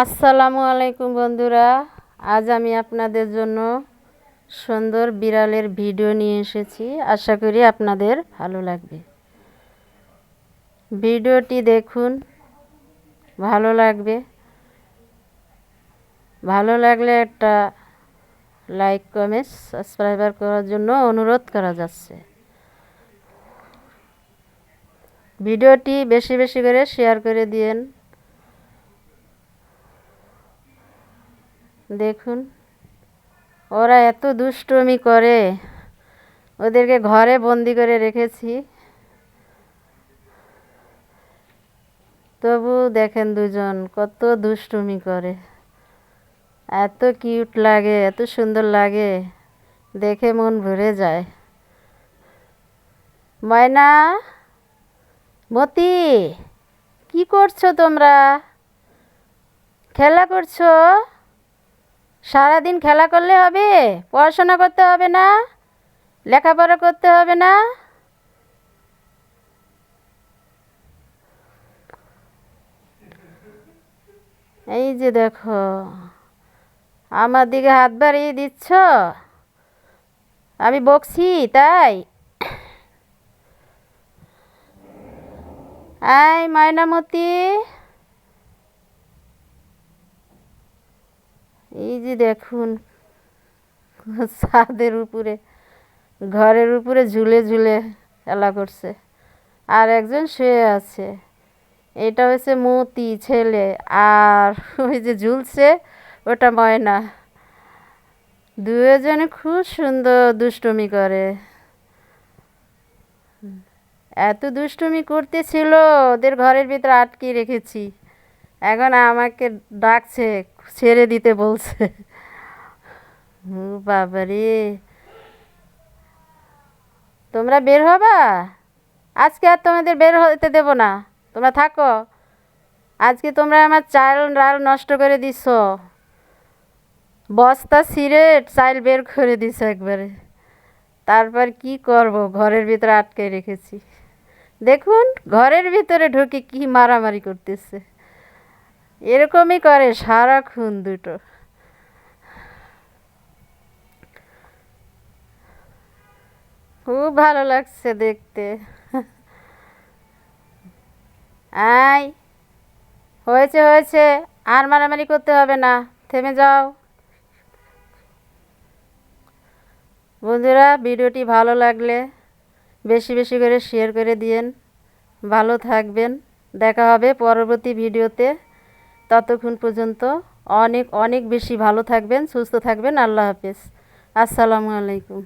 আসসালামু আলাইকুম বন্ধুরা, আজ আমি আপনাদের জন্য সুন্দর বিড়ালের ভিডিও নিয়ে এসেছি। আশা করি আপনাদের ভালো লাগবে। ভিডিওটি দেখুন, ভালো লাগবে। ভালো লাগলে একটা লাইক, কমেন্ট, সাবস্ক্রাইবার করার জন্য অনুরোধ করা যাচ্ছে। ভিডিওটি বেশি বেশি করে শেয়ার করে দিয়েন। দেখুন। ওরা এত দুষ্টমি করে। ওদেরকে ঘরে বন্দি করে রেখেছি। তবু দেখেন দুজন কত দুষ্টুমি করে। এত কিউট লাগে, এত সুন্দর লাগে। দেখে মন ভরে যায়। ময়না, মতি, কি করছ তোমরা? খেলা করছ? সারাদিন খেলা করলে হবে, পড়াশোনা করতে হবে না, লেখাপড়া করতে হবে না? এই যে দেখো, আমার দিকে হাত বাড়িয়ে দিচ্ছ? আমি বকছি, তাই? আয় ময়নামতি এই যে দেখুন, ছাদের উপরে, ঘরের উপরে ঝুলে ঝুলে খেলা করছে। আর একজন শুয়ে আছে। এটা হয়েছে মতি ছেলে। আর ওই যে ঝুলছে, ওটা ময়না। দুজনে খুব সুন্দর দুষ্টুমি করে। এত দুষ্টুমি করতেছিল, ওদের ঘরের ভিতরে আটকে রেখেছি। এখন আমাকে ডাকছে ছেড়ে দিতে বলছে। বাবারে। তোমরা বের হবা? আজকে আর তোমাদের বের হতে দেব না। তোমরা থাকো। আজকে তোমরা আমার চাল ডাল নষ্ট করে দিছ। বস্তা ছিঁড়ে চাল বের করে দিছ একবারে। তারপর কি করব? ঘরের ভিতরে আটকে রেখেছি। দেখুন, ঘরের ভিতরে ঢুকে কি মারামারি করতেছে। এরকমই করে সারাক্ষণ দুটো। খুব ভালো লাগছে দেখতে। আয়। হয়েছে হয়েছে। আর মারামারি করতে হবে না। থেমে যাও। বন্ধুরা, ভিডিওটি ভালো লাগলে বেশি বেশি করে শেয়ার করে দিয়েন। ভালো থাকবেন। দেখা হবে পরবর্তী ভিডিওতে। ততক্ষণ পর্যন্ত অনেক অনেক বেশি ভালো থাকবেন সুস্থ থাকবেন। আল্লাহ হাফেজ। আসসালামু আলাইকুম।